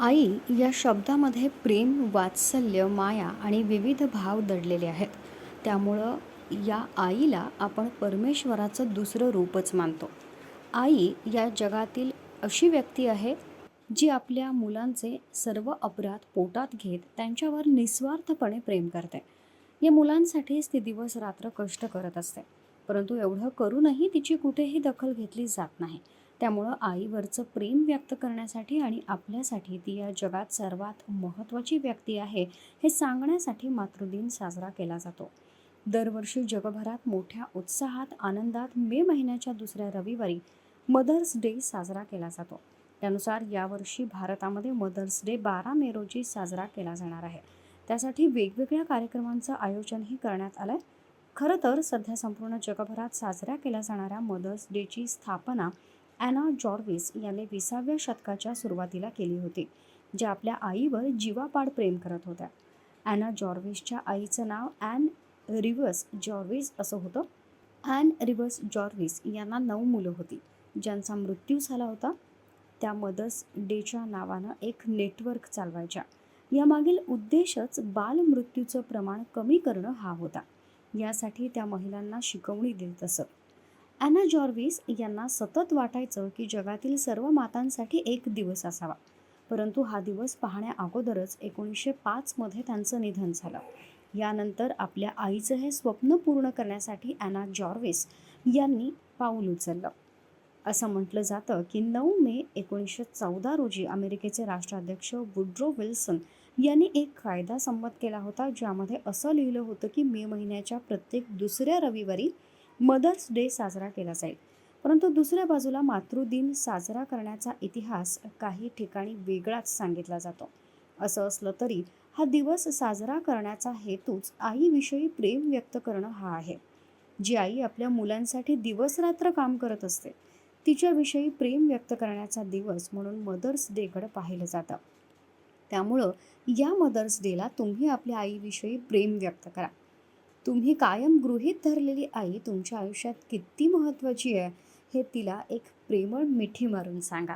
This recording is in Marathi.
आई या शब्दामध्ये प्रेम वात्सल्य माया आणि विविध भाव दडलेले आहेत. त्यामुळं या आईला आपण परमेश्वराचं दुसरं रूपच मानतो. आई या जगातील अशी व्यक्ती आहे जी आपल्या मुलांचे सर्व अपराध पोटात घेत त्यांच्यावर निस्वार्थपणे प्रेम करते. या मुलांसाठीच ती दिवस रात्र कष्ट करत असते. परंतु एवढं करूनही तिची कुठेही दखल घेतली जात नाही. त्यामुळं आईवरचं प्रेम व्यक्त करण्यासाठी आणि आपल्यासाठी ती या जगात सर्वात महत्त्वाची व्यक्ती आहे हे सांगण्यासाठी मातृदिन साजरा केला जातो. दरवर्षी जगभरात मोठ्या उत्साहात आनंदात मे महिन्याच्या दुसऱ्या रविवारी मदर्स डे साजरा केला जातो. त्यानुसार यावर्षी भारतामध्ये मदर्स डे बारा मे रोजी साजरा केला जाणार आहे. त्यासाठी वेगवेगळ्या कार्यक्रमांचं आयोजनही करण्यात आलं आहे खरं तर सध्या संपूर्ण जगभरात साजऱ्या केल्या जाणाऱ्या मदर्स डेची स्थापना ॲना जॉर्विस याने विसाव्या शतकाच्या सुरुवातीला केली होती ज्या आपल्या आईवर जीवापाड प्रेम करत होत्या. ॲना जॉर्विसच्या आईचं नाव ॲन रिव्हर्स जॉर्विस असं होतं. ॲन रिव्हर्स जॉर्विस यांना नऊ मुलं होती ज्यांचा मृत्यू झाला होता. त्या मदर्स डेच्या नावानं एक नेटवर्क चालवायच्या. यामागील उद्देशच बालमृत्यूचं प्रमाण कमी करणं हा होता. यासाठी त्या महिलांना शिकवणी देत असत ॲना जॉर्विस यांना सतत वाटायचं की जगातील सर्व मातांसाठी एक दिवस असावा. परंतु हा दिवस पाहण्या अगोदरच एकोणीसशे पाचमध्ये त्यांचं निधन झालं. यानंतर आपल्या आईचं हे स्वप्न पूर्ण करण्यासाठी ॲना जॉर्विस यांनी पाऊल उचललं. असं म्हटलं जातं की नऊ मे एकोणीसशे चौदा रोजी अमेरिकेचे राष्ट्राध्यक्ष वुड्रो विल्सन यांनी एक कायदा संमत केला होता ज्यामध्ये असं लिहिलं होतं की मे महिन्याच्या प्रत्येक दुसऱ्या रविवारी मदर्स डे साजरा केला जाईल. परंतु दुसऱ्या बाजूला मातृदिन साजरा करण्याचा इतिहास काही ठिकाणी वेगळाच सांगितला जातो. असं असलं तरी हा दिवस साजरा करण्याचा हेतूच आईविषयी प्रेम व्यक्त करणं हा आहे. जी आई आपल्या मुलांसाठी दिवसरात्र काम करत असते तिच्याविषयी प्रेम व्यक्त करण्याचा दिवस म्हणून मदर्स डेकडे पाहिलं जातं. त्यामुळं या मदर्स डेला तुम्ही आपल्या आईविषयी प्रेम व्यक्त करा. तुम्ही कायम गृहीत धरलेली आई तुमच्या आयुष्यात किती महत्त्वाची आहे हे तिला एक प्रेमळ मिठी मारून सांगा.